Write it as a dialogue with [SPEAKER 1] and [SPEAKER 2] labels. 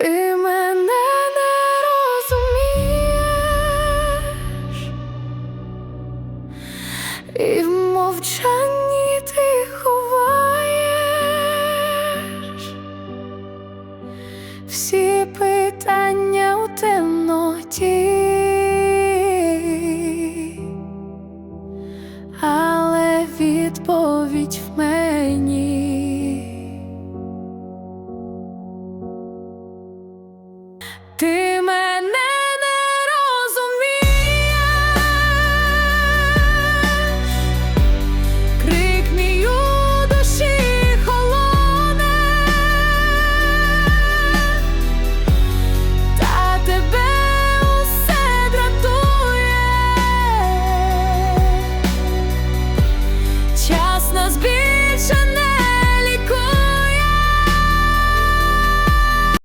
[SPEAKER 1] Ти мене не розумієш, і в мовчанні ти ховаєш всі питання у темноті, але відповідь в мене. Ти